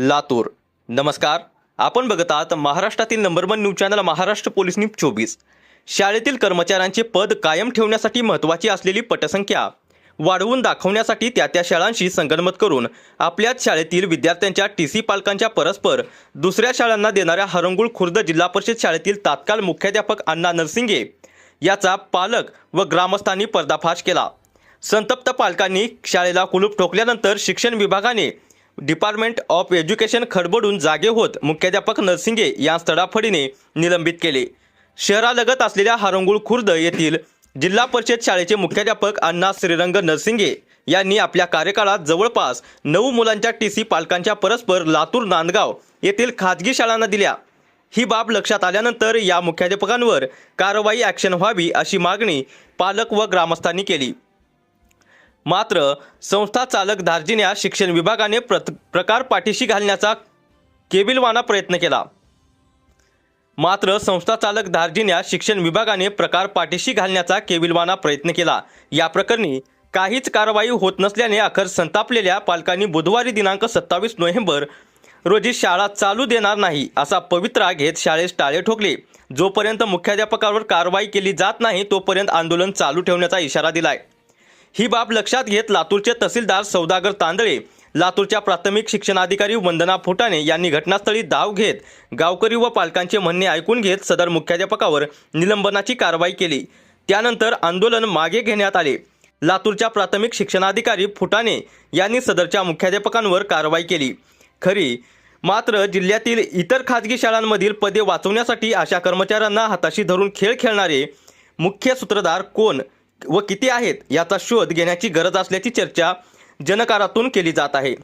लातूर. नमस्कार. आपण बघत आहात महाराष्ट्रातील number one news channel Maharashtra police news चोवीस. शाळेतील कर्मचाऱ्यांचे पद कायम ठेवण्यासाठी महत्त्वाची असलेली पटसंख्या वाढवून दाखवण्यासाठी त्या त्या शाळांशी संगनमत करून आपल्याच शाळेतील विद्यार्थ्यांच्या टी सी पालकांच्या परस्पर दुसऱ्या शाळांना देणाऱ्या हरंगुळ खुर्द जिल्हा परिषद शाळेतील तात्काळ मुख्याध्यापक अण्णा नरसिंगे याचा पालक व ग्रामस्थांनी पर्दाफाश केला. संतप्त पालकांनी शाळेला कुलूप ठोकल्यानंतर शिक्षण विभागाने डिपार्टमेंट ऑफ एज्युकेशन खडबडून जागे होत मुख्याध्यापक नरसिंगे या स्थळाफडीने निलंबित केले. शहरालगत असलेल्या हरंगुळ खुर्द येथील जिल्हा परिषद शाळेचे मुख्याध्यापक अण्णा श्रीरंग नरसिंगे यांनी आपल्या कार्यकाळात जवळपास नऊ मुलांच्या टी सी पालकांच्या परस्पर लातूर नांदगाव येथील खाजगी शाळांना दिल्या. ही बाब लक्षात आल्यानंतर या मुख्याध्यापकांवर कारवाई ॲक्शन व्हावी अशी मागणी पालक व ग्रामस्थांनी केली. मात्र संस्था चालक धार्जिन्या शिक्षण विभागाने प्रत प्रकार पाठीशी घालण्याचा केबिलवाना प्रयत्न केला. मात्र संस्था चालक धार्जिन्या शिक्षण विभागाने प्रकार पाठीशी घालण्याचा केविलवाना प्रयत्न केला. या प्रकरणी काहीच कारवाई होत नसल्याने अखेर संतापलेल्या पालकांनी बुधवारी दिनांक सत्तावीस नोव्हेंबर रोजी शाळा चालू देणार नाही असा पवित्रा घेत शाळेस टाळे ठोकले. जोपर्यंत मुख्याध्यापकावर कारवाई केली जात नाही तोपर्यंत आंदोलन चालू ठेवण्याचा इशारा दिलाय. ही बाब लक्षात घेत लातूरचे तहसीलदार सौदागर तांदळे लातूरच्या प्राथमिक शिक्षणाधिकारी वंदना फुटाणे यांनी घटनास्थळी धाव घेत गावकरी व पालकांचे म्हणणे ऐकून घेत सदर मुख्याध्यापकावर निलंबनाची कारवाई केली. त्यानंतर आंदोलन मागे घेण्यात आले. लातूरच्या प्राथमिक शिक्षणाधिकारी फुटाणे यांनी सदरच्या मुख्याध्यापकांवर कारवाई केली. खरी मात्र जिल्ह्यातील इतर खाजगी शाळांमधील पदे वाचवण्यासाठी अशा कर्मचाऱ्यांना हाताशी धरून खेळ खेळणारे मुख्य सूत्रधार कोण? व किती आहेत याचा शोध घेण्याची गरज असल्याची चर्चा जनकारातून केली जात आहे.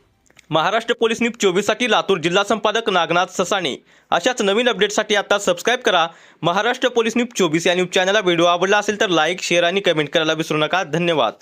महाराष्ट्र पोलीस न्यूज चोवीससाठी लातूर जिल्हा संपादक नागनाथ ससाणे. अशाच नवीन अपडेटसाठी आता सबस्क्राईब करा. महाराष्ट्र पोलीस न्यूज चोवीस या न्यूज चॅनलला व्हिडिओ आवडला असेल तर लाईक शेअर आणि कमेंट करायला विसरू नका. धन्यवाद.